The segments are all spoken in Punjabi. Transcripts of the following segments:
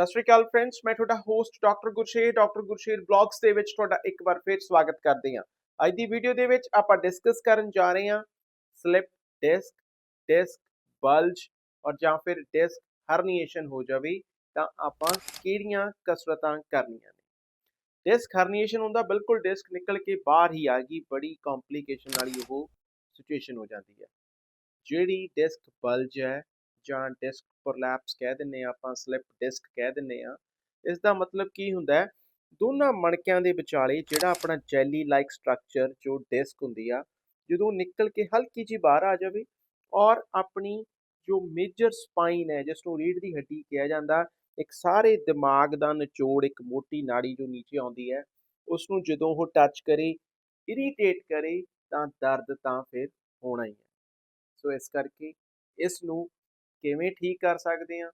ਸਤਿ ਸ਼੍ਰੀ ਅਕਾਲ ਫਰੈਂਡਸ ਮੈਂ ਤੁਹਾਡਾ host doctor Gursher doctor Gursher blogs ਦੇ ਵਿੱਚ ਤੁਹਾਡਾ ਇੱਕ ਵਾਰ ਫਿਰ ਸਵਾਗਤ ਕਰਦੇ ਹਾਂ। ਅੱਜ ਦੀ ਵੀਡੀਓ ਦੇ ਵਿੱਚ ਆਪਾਂ ਡਿਸਕਸ ਕਰਨ ਜਾ ਰਹੇ ਹਾਂ ਸਲਿਪ ਡਿਸਕ ਡਿਸਕ ਬਲਜ ਔਰ ਜਾਂ ਫਿਰ ਡਿਸਕ ਹਰਨੀਏਸ਼ਨ ਹੋ ਜਾਵੇ ਤਾਂ ਆਪਾਂ ਕਿਹੜੀਆਂ ਕਸਰਤਾਂ ਕਰਨੀਆਂ ਨੇ। ਡਿਸਕ ਹਰਨੀਏਸ਼ਨ ਹੁੰਦਾ ਬਿਲਕੁਲ ਡਿਸਕ ਨਿਕਲ ਕੇ ਬਾਹਰ ਹੀ ਆ ਗਈ ਬੜੀ ਕੰਪਲਿਕੇਸ਼ਨ ਵਾਲੀ ਉਹ ਸਿਚੁਏਸ਼ਨ ਹੋ ਜਾਂਦੀ ਹੈ। ਜਿਹੜੀ ਡਿਸਕ ਬਲਜ ਹੈ ਜਾਂ ਡਿਸਕ ਪ੍ਰੋਲੈਪਸ ਕਹਿ ਦਿੰਨੇ ਆ ਆਪਾਂ, ਸਲਿਪ ਡਿਸਕ ਕਹਿ ਦਿੰਨੇ ਆ ਇਸ ਦਾ ਮਤਲਬ ਕੀ ਹੁੰਦਾ ਹੈ, ਦੋਨਾਂ ਮਣਕਿਆਂ ਦੇ ਵਿਚਾਲੇ ਜਿਹੜਾ ਆਪਣਾ ਜੈਲੀ ਲਾਈਕ ਸਟਰਕਚਰ ਜੋ ਡਿਸਕ ਹੁੰਦੀ ਆ, ਜਦੋਂ ਨਿਕਲ ਕੇ ਹਲਕੀ ਜੀ ਬਾਹਰ ਆ ਜਾਵੇ ਔਰ ਆਪਣੀ ਜੋ ਮੇਜਰ ਸਪਾਈਨ ਹੈ, ਜਿਸ ਨੂੰ ਰੀੜ ਦੀ ਹੱਡੀ ਕਿਹਾ ਜਾਂਦਾ, ਇੱਕ ਸਾਰੇ ਦਿਮਾਗ ਦਾ ਨਿਚੋੜ, ਇੱਕ ਮੋਟੀ ਨਾੜੀ ਜੋ ਨੀਚੇ ਆਉਂਦੀ ਹੈ, ਉਸ ਨੂੰ ਜਦੋਂ ਉਹ ਟੱਚ ਕਰੇ ਇਰੀਟੇਟ ਕਰੇ, ਤਾਂ ਦਰਦ ਤਾਂ ਫਿਰ ਹੋਣਾ ਹੀ ਹੈ। ਸੋ ਇਸ ਕਰਕੇ ਇਸ ਨੂੰ ਕਿਵੇਂ ਠੀਕ ਕਰ ਸਕਦੇ ਆ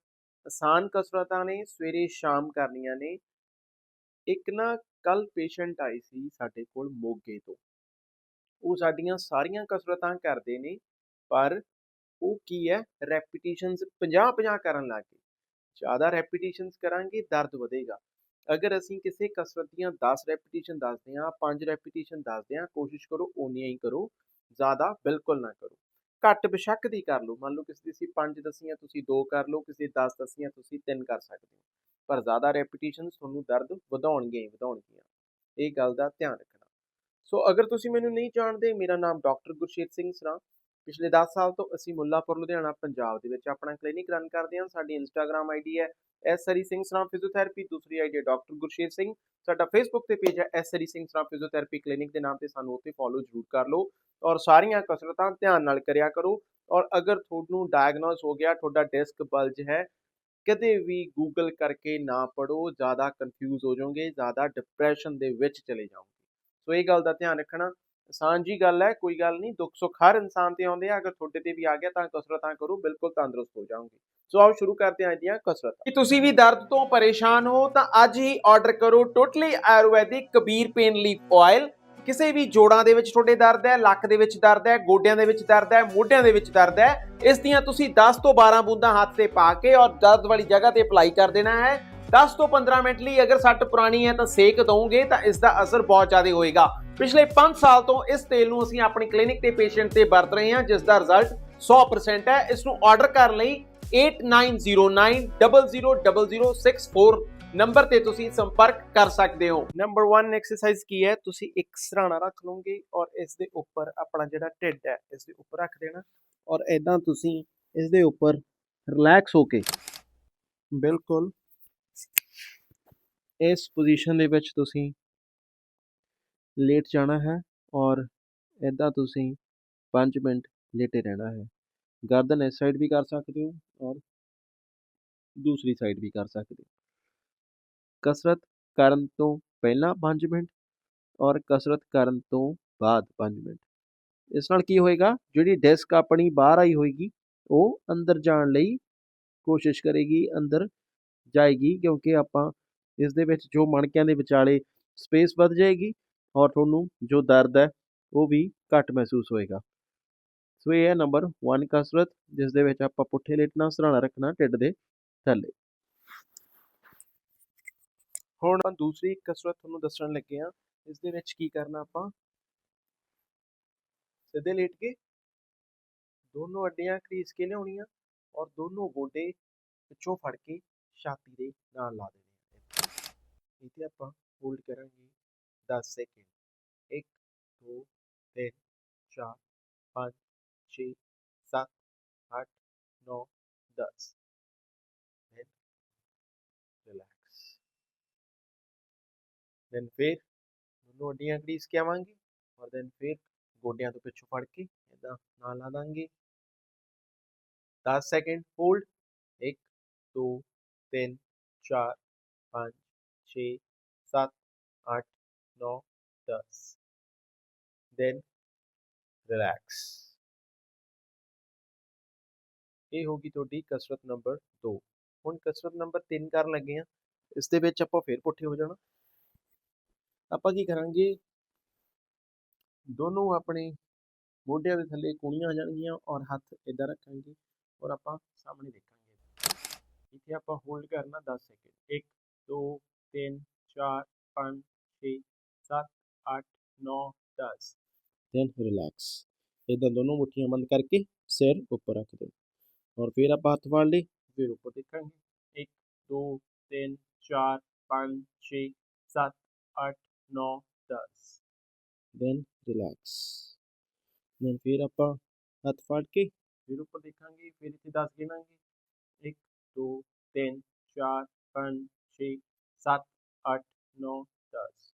ਆਸਾਨ ਕਸਰਤਾਂ ਨੇ, ਸਵੇਰੇ ਸ਼ਾਮ ਕਰਨੀਆਂ ਨੇ। ਇੱਕ ਨਾ ਕੱਲ ਪੇਸ਼ੈਂਟ ਆਈ ਸੀ ਸਾਡੇ ਕੋਲ ਮੋਗੇ ਤੋਂ। ਉਹ ਸਾਡੀਆਂ ਸਾਰੀਆਂ ਕਸਰਤਾਂ ਕਰਦੇ ਨੇ, ਪਰ ਉਹ ਕੀ ਹੈ? ਰੈਪੀਟੀਸ਼ਨਸ 50 50 ਕਰਨ ਲੱਗ ਗਏ। ਜ਼ਿਆਦਾ ਰੈਪੀਟੀਸ਼ਨਸ ਕਰਾਂਗੇ, ਦਰਦ ਵਧੇਗਾ। ਅਗਰ ਅਸੀਂ ਕਿਸੇ ਕਸਰਤ ਦੀਆਂ 10 ਰੈਪੀਟੀਸ਼ਨ ਦੱਸਦੇ ਹਾਂ 5 ਰੈਪੀਟੀਸ਼ਨ ਦੱਸਦੇ ਹਾਂ, ਕੋਸ਼ਿਸ਼ ਕਰੋ ਓਨੀਆਂ ਹੀ ਕਰੋ। ਜ਼ਿਆਦਾ ਬਿਲਕੁਲ ਨਾ ਕਰੋ। ਘੱਟ ਬਸ਼ੱਕ ਦੀ ਕਰ ਲਓ। ਮੰਨ ਲਓ ਕਿਸੇ ਦੀ ਅਸੀਂ 5 ਦਸੀਆਂ, ਤੁਸੀਂ 2 ਕਰ ਲਓ, ਕਿਸੇ ਦੀ 10 ਦਸੀਆਂ, ਤੁਸੀਂ 3 ਕਰ ਸਕਦੇ ਹੋ। ਪਰ ਜ਼ਿਆਦਾ ਰੈਪੀਟੀਸ਼ਨਸ ਤੁਹਾਨੂੰ ਦਰਦ ਵਧਾਉਣਗੀਆਂ ਹੀ ਵਧਾਉਣਗੀਆਂ। ਇਹ ਗੱਲ ਦਾ ਧਿਆਨ ਰੱਖਣਾ। ਸੋ ਅਗਰ ਤੁਸੀਂ ਮੈਨੂੰ ਨਹੀਂ ਜਾਣਦੇ, ਮੇਰਾ ਨਾਮ ਡਾਕਟਰ ਗੁਰਸ਼ੇਤ ਸਿੰਘ ਸਰਾ। ਪਿਛਲੇ 10 ਸਾਲ ਤੋਂ ਅਸੀਂ ਮੁੱਲਾਪੁਰ, ਲੁਧਿਆਣਾ, ਪੰਜਾਬ ਦੇ ਵਿੱਚ ਆਪਣਾ ਕਲੀਨਿਕ ਰਨ ਕਰਦੇ ਹਾਂ। ਸਾਡੀ ਇੰਸਟਾਗ੍ਰam ਆਈਡੀ ਹੈ ਐਸ ਹਰੀ ਸਿੰਘ ਸਰਾ ਫਿਜ਼ੀਓਥੈਰੇਪੀ ਦੂਸਰੀ ਆਈਡੀ ਹੈ ਡਾਕਟਰ ਗੁਰਸ਼ੇਰ ਸਿੰਘ। ਸਾਡਾ ਫੇਸਬੁੱਕ ਤੇ ਪੇਜ ਹੈ S Hari Singh Sara physiotherapy clinic ਦੇ ਨਾਮ ਤੇ ਸਾਨੂੰ ਉੱਥੇ ਫੋਲੋ ਜ਼ਰੂਰ ਕਰ ਲਓ ਔਰ ਸਾਰੀਆਂ ਕਸਰਤਾਂ ਧਿਆਨ ਨਾਲ ਕਰਿਆ ਕਰੋ ਔਰ ਅਗਰ ਤੁਹਾਨੂੰ ਡਾਇਗਨੋਸ ਹੋ ਗਿਆ, ਤੁਹਾਡਾ ਡਿਸਕ ਬਲਜ ਹੈ, ਕਦੇ ਵੀ ਗੂਗਲ ਕਰਕੇ ਨਾ ਪੜੋ ਜ਼ਿਆਦਾ ਕਨਫਿਊਜ਼ ਹੋ ਜਾਓਗੇ, ਜ਼ਿਆਦਾ ਡਿਪਰੈਸ਼ਨ ਦੇ ਵਿੱਚ ਚਲੇ ਜਾਓਗੇ। ਸੋ ਇਹ ਗੱਲ ਦਾ ਧਿਆਨ ਰੱਖਣਾ ਆਸਾਨ ਗੱਲ ਹੈ, ਕੋਈ ਗੱਲ ਨਹੀਂ, ਦੁੱਖ ਸੁੱਖ ਹਰ ਇਨਸਾਨ ਤੇ ਆਉਂਦੇ ਆ, ਅਗਰ ਤੁਹਾਡੇ ਤੇ ਵੀ ਆ ਗਿਆ ਤਾਂ ਕਸਰਤਾਂ ਕਰੋ, ਬਿਲਕੁਲ ਤੰਦਰੁਸਤ ਹੋ ਜਾਓਗੇ। ਸੋ ਆਓ ਸ਼ੁਰੂ ਕਰਦੇ ਹਾਂ ਦੀਆਂ ਕਸਰਤਾਂ। ਕੀ ਤੁਸੀਂ ਵੀ ਦਰਦ ਤੋਂ ਪਰੇਸ਼ਾਨ ਹੋ, ਤਾਂ ਅੱਜ ਹੀ ਆਰਡਰ ਕਰੋ totally ayurvedic Kabir pain leaf oil ਕਿਸੇ ਵੀ ਜੋੜਾਂ ਦੇ ਵਿੱਚ ਤੁਹਾਡੇ ਦਰਦ ਹੈ, ਲੱਕ ਦੇ ਵਿੱਚ ਦਰਦ ਹੈ, ਗੋਡਿਆਂ ਦੇ ਵਿੱਚ ਦਰਦ ਹੈ, ਮੋਢਿਆਂ ਦੇ ਵਿੱਚ ਦਰਦ ਹੈ, ਇਸ ਦੀਆਂ ਤੁਸੀਂ 10 ਤੋਂ 12 ਬੂੰਦਾਂ ਹੱਥ ਤੇ ਪਾ ਕੇ ਔਰ ਦਰਦ ਵਾਲੀ ਜਗ੍ਹਾ ਤੇ ਅਪਲਾਈ ਕਰ ਦੇਣਾ ਹੈ। 10 ਤੋਂ 15 ਮਿੰਟ ਲਈ ਅਗਰ ਸੱਟ ਪੁਰਾਣੀ ਹੈ ਤਾਂ ਸੇਕ ਦਵੋਗੇ ਤਾਂ ਇਸ ਦਾ ਅਸਰ ਬਹੁਤ ਜ਼ਿਆਦਾ ਹੋਏਗਾ। ਪਿਛਲੇ 5 ਸਾਲ ਤੋਂ ਇਸ ਤੇਲ ਨੂੰ ਅਸੀਂ ਆਪਣੀ ਕਲੀਨਿਕ ਤੇ ਪੇਸ਼ੈਂਟ ਤੇ ਵਰਤ ਰਹੇ ਹਾਂ ਜਿਸ ਦਾ ਰਿਜ਼ਲਟ 100% ਹੈ। ਇਸ ਨੂੰ ਆਰਡਰ ਕਰਨ ਲਈ 8909000064 ਨੰਬਰ ਤੇ ਤੁਸੀਂ ਸੰਪਰਕ ਕਰ ਸਕਦੇ ਹੋ। ਨੰਬਰ 1 ਐਕਸਰਸਾਈਜ਼ ਕੀ ਹੈ? ਤੁਸੀਂ ਇੱਕ ਸਰਾਣਾ ਰੱਖ ਲਓਗੇ ਔਰ ਇਸ ਦੇ ਉੱਪਰ ਆਪਣਾ ਜਿਹੜਾ ਢਿੱਡ ਹੈ ਇਸ ਦੇ ਉੱਪਰ ਰੱਖ ਦੇਣਾ। ਔਰ ਐਦਾਂ ਤੁਸੀਂ ਇਸ ਦੇ ਉੱਪਰ ਰਿਲੈਕਸ ਹੋ ਕੇ ਬਿਲਕੁਲ। ਇਸ ਪੋਜੀਸ਼ਨ ਦੇ ਵਿੱਚ ਤੁਸੀਂ ਲੇਟ ਜਾਣਾ ਹੈ ਔਰ ਐਦਾਂ ਤੁਸੀਂ 5 ਮਿੰਟ ਲੇਟੇ ਰਹਿਣਾ ਹੈ। ਗਰਦਨ ਇਸ ਸਾਈਡ ਵੀ ਕਰ ਸਕਦੇ ਹੋ ਔਰ ਦੂਸਰੀ ਸਾਈਡ ਵੀ ਕਰ ਸਕਦੇ ਹੋ। ਕਸਰਤ ਕਰਨ ਤੋਂ ਪਹਿਲਾਂ 5 ਮਿੰਟ ਔਰ ਕਸਰਤ ਕਰਨ ਤੋਂ ਬਾਅਦ 5 ਮਿੰਟ। ਇਸ ਨਾਲ ਕੀ ਹੋਏਗਾ? ਜਿਹੜੀ ਡਿਸਕ ਆਪਣੀ ਬਾਹਰ ਆਈ ਹੋਏਗੀ, ਉਹ ਅੰਦਰ ਜਾਣ ਲਈ ਕੋਸ਼ਿਸ਼ ਕਰੇਗੀ, ਅੰਦਰ ਜਾਏਗੀ ਕਿਉਂਕਿ ਆਪਾਂ ਇਸ ਦੇ ਵਿੱਚ ਜੋ ਮਣਕਿਆਂ ਦੇ ਵਿਚਾਲੇ ਸਪੇਸ ਵੱਧ ਜਾਏਗੀ ਔਰ ਤੁਹਾਨੂੰ ਜੋ ਦਰਦ ਹੈ, ਉਹ ਵੀ ਘੱਟ ਮਹਿਸੂਸ ਹੋਏਗਾ। ਸੋ ਇਹ ਹੈ ਨੰਬਰ 1 ਕਸਰਤ, ਜਿਸ ਦੇ ਵਿੱਚ ਆਪਾਂ ਪੁੱਠੇ ਲੇਟਣਾ, ਸਰਾਣਾ ਰੱਖਣਾ, ਢਿੱਡ ਦੇ ਥੱਲੇ। ਹੁਣ ਦੂਸਰੀ ਕਸਰਤ ਤੁਹਾਨੂੰ ਦੱਸਣ ਲੱਗੇ ਆ ਇਸ ਦੇ ਵਿੱਚ ਕੀ ਕਰਨਾ ਆਪਾਂ? ਸਿੱਧੇ ਲੇਟ ਕੇ ਦੋਨੋਂ ਅੱਡੀਆਂ ਕਰੀਸ ਕੇ ਲਿਆਉਣੀਆਂ ਔਰ ਦੋਨੋਂ ਗੋਡੇ ਪਿੱਛੋਂ ਫੜ ਕੇ ਛਾਤੀ ਦੇ ਨਾਲ ਲਾ ਦੇਣੇ। ਆ ਇੱਥੇ ਆਪਾਂ ਹੋਲਡ ਕਰਾਂਗੇ 10 ਸੈਕਿੰਡ 1 2 3 4 5 6 7 8 9 10 then relax. Then ਫਿਰ ਦੋਨੋਂ ਅੱਡੀਆਂ ਕਰੀਸ ਕੇ ਆਵਾਂਗੇ ਔਰ then ਫਿਰ ਗੋਡਿਆਂ ਤੋਂ ਪਿੱਛੋਂ ਫੜ ਕੇ ਇਦਾਂ ਨਾਲ ਲਾ ਦਾਂਗੇ 10 ਸੈਕਿੰਡ ਹੋਲਡ 1 2 3 4 5 6 7 8 9 10 then relax. ਇਹ ਗਈ ਤੁਹਾਡੀ ਕਸਰਤ ਨੰਬਰ 2 ਹੁਣ ਕਸਰਤ ਨੰਬਰ 3 ਕਰਨ ਲੱਗੇ ਆ ਇਸ ਦੇ ਵਿੱਚ ਆਪਾਂ ਫੇਰ ਪੁੱਠੇ ਹੋ ਜਾਣਾ ਆਪਾਂ ਕੀ ਕਰਾਂਗੇ ਦੋਨੋਂ ਆਪਣੇ ਮੋਢਿਆਂ ਦੇ ਥੱਲੇ ਕੂਣੀਆਂ ਆ ਜਾਣਗੀਆਂ ਔਰ ਹੱਥ ਇਦਾਂ ਰੱਖਾਂਗੇ ਔਰ ਆਪਾਂ ਸਾਹਮਣੇ ਦੇਖਾਂਗੇ ਇੱਥੇ ਆਪਾਂ ਹੋਲਡ ਕਰਨਾ 10 ਸੈਕਿੰਡ 1 2 3 4 5 6 7 8 9 10 then relax. ਇਦਾਂ ਦੋਨੋਂ ਮੁੱਠੀਆਂ ਬੰਦ ਕਰਕੇ ਸਿਰ ਉੱਪਰ ਰੱਖ ਦਿਓ ਔਰ ਫਿਰ ਆਪਾਂ ਹੱਥ ਫੜ ਲਏ ਫਿਰ ਉੱਪਰ ਦੇਖਾਂਗੇ 1 2 3 4 5 6 7 8 9 10 then relax. Then ਫਿਰ ਆਪਾਂ ਹੱਥ ਫੜ ਕੇ ਫਿਰ ਉੱਪਰ ਦੇਖਾਂਗੇ ਫਿਰ ਇੱਥੇ 10 ਗਿਣਾਂਗੇ 1 2 3 4 5 6 7 8 9 10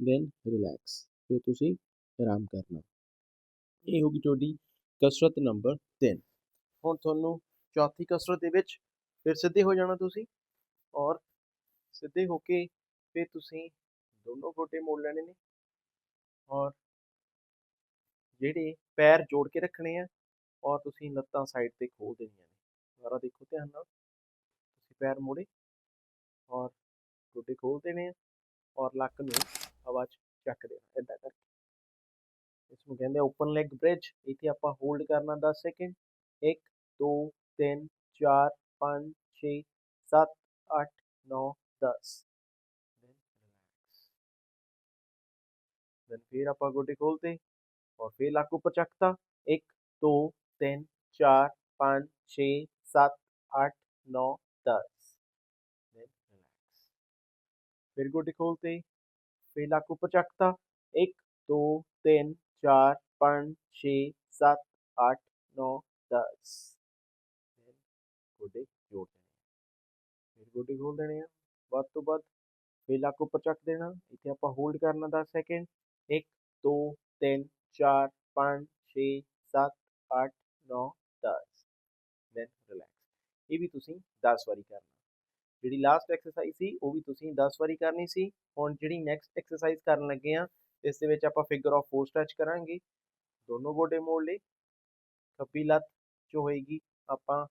then relax ਫਿਰ ਤੁਸੀਂ ਆਰਾਮ ਕਰਨਾ। ਇਹ ਹੋ ਗਈ ਤੁਹਾਡੀ ਕਸਰਤ ਨੰਬਰ 3 ਹੁਣ ਤੁਹਾਨੂੰ ਚੌਥੀ ਕਸਰਤ ਦੇ ਵਿੱਚ ਫਿਰ ਸਿੱਧੇ ਹੋ ਜਾਣਾ ਤੁਸੀਂ ਔਰ ਸਿੱਧੇ ਹੋ ਕੇ ਫਿਰ ਤੁਸੀਂ ਦੋਨੋਂ ਗੋਡੇ ਮੋੜ ਲੈਣੇ ਨੇ ਔਰ ਜਿਹੜੇ ਪੈਰ ਜੋੜ ਕੇ ਰੱਖਣੇ ਆ ਔਰ ਤੁਸੀਂ ਲੱਤਾਂ ਸਾਈਡ ਤੇ ਖੋਲ ਦੇਣੀਆਂ ਨੇ। ਦੁਬਾਰਾ ਦੇਖੋ ਧਿਆਨ ਨਾਲ। ਤੁਸੀਂ ਪੈਰ ਮੋੜੇ। ਔਰ ਗੋਡੇ ਖੋਲ ਦੇਣੇ ਆ ਔਰ ਲੱਕ ਨੂੰ ਹਵਾ 'ਚ ਚੱਕ ਦੇਣਾ ਇਦਾਂ ਕਰਕੇ ਇਸ ਨੂੰ ਕਹਿੰਦੇ ਓਪਨ ਲੈਗ ਬ੍ਰਿਜ ਇੱਥੇ ਆਪਾਂ ਹੋਲਡ ਕਰਨਾ 10 ਸੈਕਿੰਡ 1 2 3 4 5 6 7 8 9 10 ਦੈਨ ਫਿਰ ਆਪਾਂ ਗੋਡੇ ਖੋਲਤੇ ਔਰ ਫਿਰ ਲੱਕ ਉੱਪਰ ਚੱਕਤਾ 1 2 3 4 5 6 7 8 9 10 ਦੈਨ ਰਿਲੈਕਸ ਫਿਰ ਗੋਡੇ ਖੋਲਤੇ ਫਿਰ ਲੱਕ ਉੱਪਰ ਚੱਕਤਾ 1 2 3 4 5 6 7 8 9 10 ਫਿਰ ਗੋਡੇ ਜੋੜ ਦੇਣੇ ਆ। ਫਿਰ ਗੋਡੇ ਖੋਲ ਦੇਣੇ ਆ ਵੱਧ ਤੋਂ ਵੱਧ ਫਿਰ ਲੱਕ ਉੱਪਰ ਚੱਕ ਦੇਣਾ ਇੱਥੇ ਆਪਾਂ ਹੋਲਡ ਕਰਨਾ 10 ਸੈਕਿੰਡ 1 2 3 4 5 6 7 8 9 10 ਦੈਨ ਰਿਲੈਕਸ ਇਹ ਵੀ ਤੁਸੀਂ 10 ਵਾਰੀ ਕਰਨਾ ਜਿਹੜੀ ਲਾਸਟ ਐਕਸਰਸਾਈਜ਼ ਸੀ, ਉਹ ਵੀ ਤੁਸੀਂ 10 ਵਾਰੀ ਕਰਨੀ ਸੀ। ਹੁਣ ਜਿਹੜੀ ਨੈਕਸਟ ਐਕਸਰਸਾਈਜ਼ ਕਰਨ ਲੱਗੇ ਆ ਇਸ ਦੇ ਵਿੱਚ ਆਪਾਂ ਫਿਗਰ ਆਫ 4 ਸਟ੍ਰੈਚ ਕਰਾਂਗੇ। ਦੋਨੋਂ ਗੋਡੇ ਮੋੜ ਲਏ। ਖੱਬੀ ਲੱਤ ਜੋ ਹੋਏਗੀ ਆਪਾਂ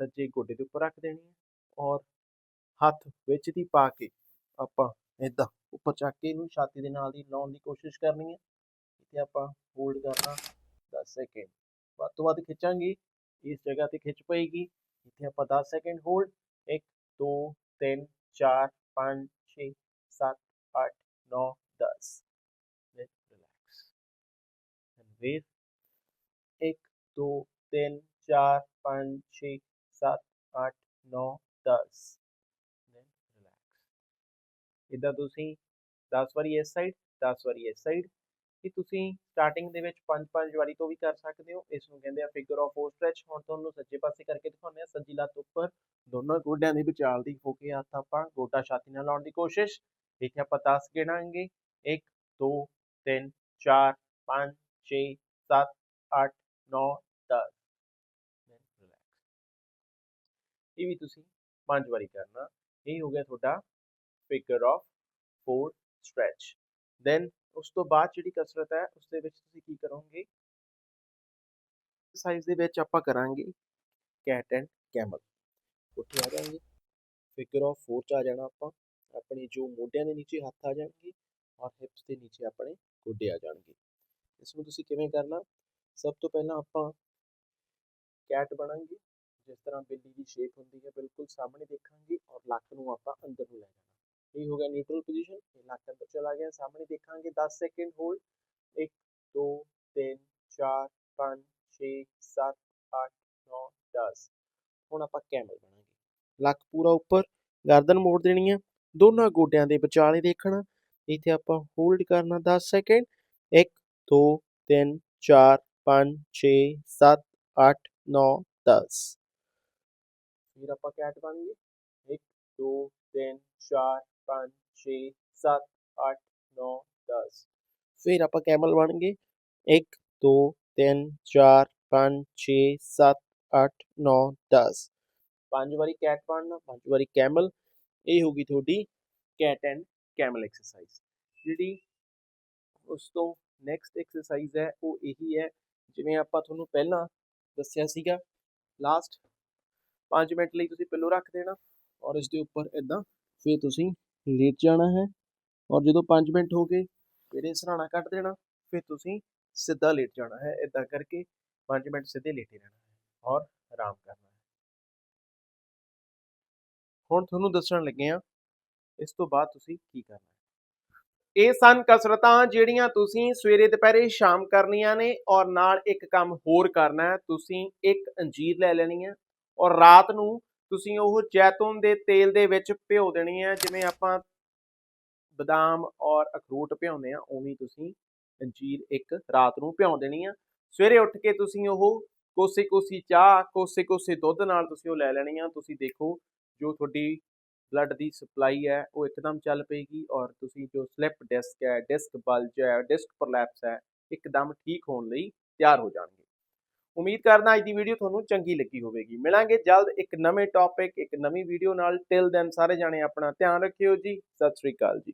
ਸੱਜੇ ਗੋਡੇ ਦੇ ਉੱਪਰ ਰੱਖ ਦੇਣੀ ਹੈ ਔਰ ਹੱਥ ਵਿੱਚ ਦੀ ਪਾ ਕੇ ਆਪਾਂ ਇਦਾਂ ਉੱਪਰ ਚੱਕ ਕੇ ਇਹਨੂੰ ਛਾਤੀ ਦੇ ਨਾਲ ਦੀ ਲਾਉਣ ਦੀ ਕੋਸ਼ਿਸ਼ ਕਰਨੀ ਹੈ। ਇੱਥੇ ਆਪਾਂ ਹੋਲਡ ਕਰਨਾ 10 ਸੈਕਿੰਡ ਵੱਧ ਤੋਂ ਵੱਧ ਖਿੱਚਾਂਗੇ। ਇਸ ਜਗ੍ਹਾ ਤੇ ਖਿੱਚ ਪਏਗੀ। ਇੱਥੇ ਆਪਾਂ 10 second hold 1 2 3 4 5 6 7 8 9 10 then relax and wait 1 2 3 4 5 6 7 8 9 10 then relax ਇਦਾਂ ਤੁਸੀਂ 10 ਵਾਰੀ ਇਸ ਸਾਈਡ 10 ਵਾਰੀ ਇਸ ਸਾਈਡ ਕਿ ਤੁਸੀਂ ਸਟਾਰਟਿੰਗ ਦੇ ਵਿੱਚ 5-5 ਵਾਰੀ ਤੋਂ ਵੀ ਕਰ ਸਕਦੇ ਹੋ। ਇਸ ਨੂੰ ਕਹਿੰਦੇ ਆ ਫਿਗਰ ਆਫ 4 ਸਟ੍ਰੈਚ ਹੁਣ ਤੁਹਾਨੂੰ ਸੱਜੇ ਪਾਸੇ ਕਰਕੇ ਦਿਖਾਉਂਦੇ ਆ ਸੱਜੀ ਲੱਤ ਉੱਪਰ ਦੋਨੋਂ ਗੋਡਿਆਂ ਦੇ ਵਿਚਾਲ ਦੀ ਹੋ ਕੇ ਹੱਥ ਆਪਾਂ ਗੋਡਾ ਛਾਤੀ ਨਾਲ ਲਾਉਣ ਦੀ ਕੋਸ਼ਿਸ਼। ਇੱਥੇ ਆਪਾਂ 10 ਗਿਣਾਂਗੇ। 1 2 3 4 5 6 7 8 9 10 ਇਹ ਵੀ ਤੁਸੀਂ ਪੰਜ ਵਾਰੀ ਕਰਨਾ। ਇਹ ਹੋ ਗਿਆ ਤੁਹਾਡਾ ਫਿਗਰ ਆਫ 4 ਸਟ੍ਰੈਚ ਦੈਨ ਉਸ ਤੋਂ ਬਾਅਦ ਜਿਹੜੀ ਕਸਰਤ ਹੈ ਉਸ ਦੇ ਵਿੱਚ ਤੁਸੀਂ ਕੀ ਕਰੋਗੇ? ਐਕਸਰਸਾਈਜ਼ ਦੇ ਵਿੱਚ ਆਪਾਂ ਕਰਾਂਗੇ ਕੈਟ ਐਂਡ ਕੈਮਲ ਉੱਥੇ ਆ ਜਾਾਂਗੇ ਫਿਗਰ ਆਫ 4 ਚ ਆ ਜਾਣਾ ਆਪਾਂ, ਆਪਣੇ ਜੋ ਮੋਢਿਆਂ ਦੇ ਨੀਚੇ ਹੱਥ ਆ ਜਾਣਗੇ ਔਰ ਹਿਪਸ ਦੇ ਨੀਚੇ ਆਪਣੇ ਗੋਡੇ ਆ ਜਾਣਗੇ। ਇਸ ਨੂੰ ਤੁਸੀਂ ਕਿਵੇਂ ਕਰਨਾ? ਸਭ ਤੋਂ ਪਹਿਲਾਂ ਆਪਾਂ ਕੈਟ ਬਣਾਂਗੇ, ਜਿਸ ਤਰ੍ਹਾਂ ਬਿੱਲੀ ਦੀ ਸ਼ੇਪ ਹੁੰਦੀ ਹੈ, ਬਿਲਕੁਲ ਸਾਹਮਣੇ ਦੇਖਾਂਗੇ ਔਰ ਲੱਕ ਨੂੰ ਆਪਾਂ ਅੰਦਰ ਨੂੰ ਲੈ ਜਾਣਾ ਇਹ ਹੋ ਗਿਆ ਨਿਊਟਰਲ ਪੋਜੀਸ਼ਨ ਇਹ ਲੱਕ ਅੰਦਰ ਚਲਾ ਗਿਆ, ਸਾਹਮਣੇ ਦੇਖਾਂਗੇ 10 ਸੈਕਿੰਡ ਹੋਲਡ 1 2 3 4 5 6 7 8 9 10 ਹੁਣ ਆਪਾਂ ਕੈਮਲ ਬਣਾਂਗੇ। ਲੱਕ ਪੂਰਾ ਉੱਪਰ, ਗਰਦਨ ਮੋੜ ਦੇਣੀ ਹੈ ਦੋਨਾਂ ਗੋਡਿਆਂ ਦੇ ਵਿਚਾਲੇ ਦੇਖਣਾ। ਇੱਥੇ ਆਪਾਂ ਹੋਲਡ ਕਰਨਾ 10 ਸੈਕਿੰਡ 1 2 3 4 5 6 7 8 9 10 ਫਿਰ ਆਪਾਂ ਕੈਟ ਬਣ ਗਏ 1 2 3 4 5 6 7 8 9 10 ਫਿਰ ਆਪਾਂ ਕੈਮਲ ਬਣ ਗਏ 1 2 3 4 5 6 7 8 9 10 ਪੰਜ ਵਾਰੀ ਕੈਟ ਬਣਨਾ, ਪੰਜ ਵਾਰੀ ਕੈਮਲ। ਇਹ ਹੋਗੀ ਤੁਹਾਡੀ ਕੈਟ ਐਂਡ ਕੈਮਲ ਐਕਸਰਸਾਈਜ਼ ਜਿਹੜੀ ਉਸ ਤੋਂ ਨੈਕਸਟ ਐਕਸਰਸਾਈਜ਼ ਹੈ, ਉਹ ਇਹੀ ਹੈ, ਜਿਵੇਂ ਆਪਾਂ ਤੁਹਾਨੂੰ ਪਹਿਲਾਂ ਦੱਸਿਆ ਸੀਗਾ। ਲਾਸਟ 5 ਮਿੰਟ ਲਈ ਤੁਸੀਂ ਪਿੱਲੋ ਰੱਖ ਦੇਣਾ ਔਰ ਇਸ ਦੇ ਉੱਪਰ ਇਦਾਂ ਫਿਰ ਤੁਸੀਂ ਲੇਟ ਜਾਣਾ ਹੈ ਔਰ ਜਦੋਂ 5 ਮਿੰਟ ਹੋ ਗਏ, ਫਿਰ ਇਹ ਸਰਾਣਾ ਕੱਢ ਦੇਣਾ, ਫਿਰ ਤੁਸੀਂ ਸਿੱਧਾ ਲੇਟ ਜਾਣਾ ਹੈ ਇਦਾਂ ਕਰਕੇ 5 ਮਿੰਟ ਸਿੱਧੇ ਲੇਟੇ ਰਹਿਣਾ ਹੈ ਔਰ ਆਰਾਮ ਕਰਨਾ ਹੈ। ਹੁਣ ਤੁਹਾਨੂੰ ਦੱਸਣ ਲੱਗੇ ਆ ਇਸ ਤੋਂ ਬਾਅਦ ਤੁਸੀਂ ਕੀ ਕਰਨਾ ਹੈ। ਇਹ ਸਨ ਕਸਰਤਾਂ ਜਿਹੜੀਆਂ ਤੁਸੀਂ ਸਵੇਰੇ, ਦੁਪਹਿਰੇ, ਸ਼ਾਮ ਕਰਨੀਆਂ ਨੇ ਔਰ ਨਾਲ ਇੱਕ ਕੰਮ ਹੋਰ ਕਰਨਾ ਹੈ, ਤੁਸੀਂ ਇੱਕ ਅੰਜੀਰ ਲੈ ਲੈਣੀ ਹੈ ਔਰ ਰਾਤ ਨੂੰ ਤੁਸੀਂ ਉਹ ਜੈਤੂਨ ਦੇ ਤੇਲ ਦੇ ਵਿੱਚ ਭਿਓ ਦੇਣੀ ਹੈ, ਜਿਵੇਂ ਆਪਾਂ ਬਦਾਮ ਔਰ ਅਖਰੋਟ ਭਿਉਂਦੇ ਆ ਉਵੇਂ ਤੁਸੀਂ ਅੰਜੀਰ ਇੱਕ ਰਾਤ ਨੂੰ ਭਿਉਂ ਦੇਣੀ ਆ। ਸਵੇਰੇ ਉੱਠ ਕੇ ਤੁਸੀਂ ਉਹ ਕੋਸੇ ਕੋਸੀ ਚਾਹ ਕੋਸੇ ਕੋਸੇ ਦੁੱਧ ਨਾਲ ਤੁਸੀਂ ਉਹ ਲੈ ਲੈਣੀ ਆ। ਤੁਸੀਂ ਦੇਖੋ ਜੋ ਤੁਹਾਡੀ ਬਲੱਡ ਦੀ ਸਪਲਾਈ ਹੈ, ਉਹ ਇੱਕਦਮ ਚੱਲ ਪਏਗੀ ਔਰ ਤੁਸੀਂ ਜੋ ਸਲਿਪ ਡਿਸਕ ਹੈ ਡਿਸਕ ਬਲਜ ਹੈ ਡਿਸਕ ਪ੍ਰੋਲੈਪਸ ਹੈ, ਇੱਕਦਮ ਠੀਕ ਹੋਣ ਲਈ ਤਿਆਰ ਹੋ ਜਾਣਗੇ। ਉਮੀਦ ਕਰਦਾ ਅੱਜ ਦੀ ਵੀਡੀਓ ਤੁਹਾਨੂੰ ਚੰਗੀ ਲੱਗੀ ਹੋਵੇਗੀ। ਮਿਲਾਂਗੇ ਜਲਦ ਇੱਕ ਨਵੇਂ ਟੌਪਿਕ ਇੱਕ ਨਵੀਂ ਵੀਡੀਓ ਨਾਲ। ਟਿਲ ਦੈਨ ਸਾਰੇ ਜਾਣੇ ਆਪਣਾ ਧਿਆਨ ਰੱਖਿਓ ਜੀ। ਸਤਿ ਸ੍ਰੀ ਅਕਾਲ ਜੀ।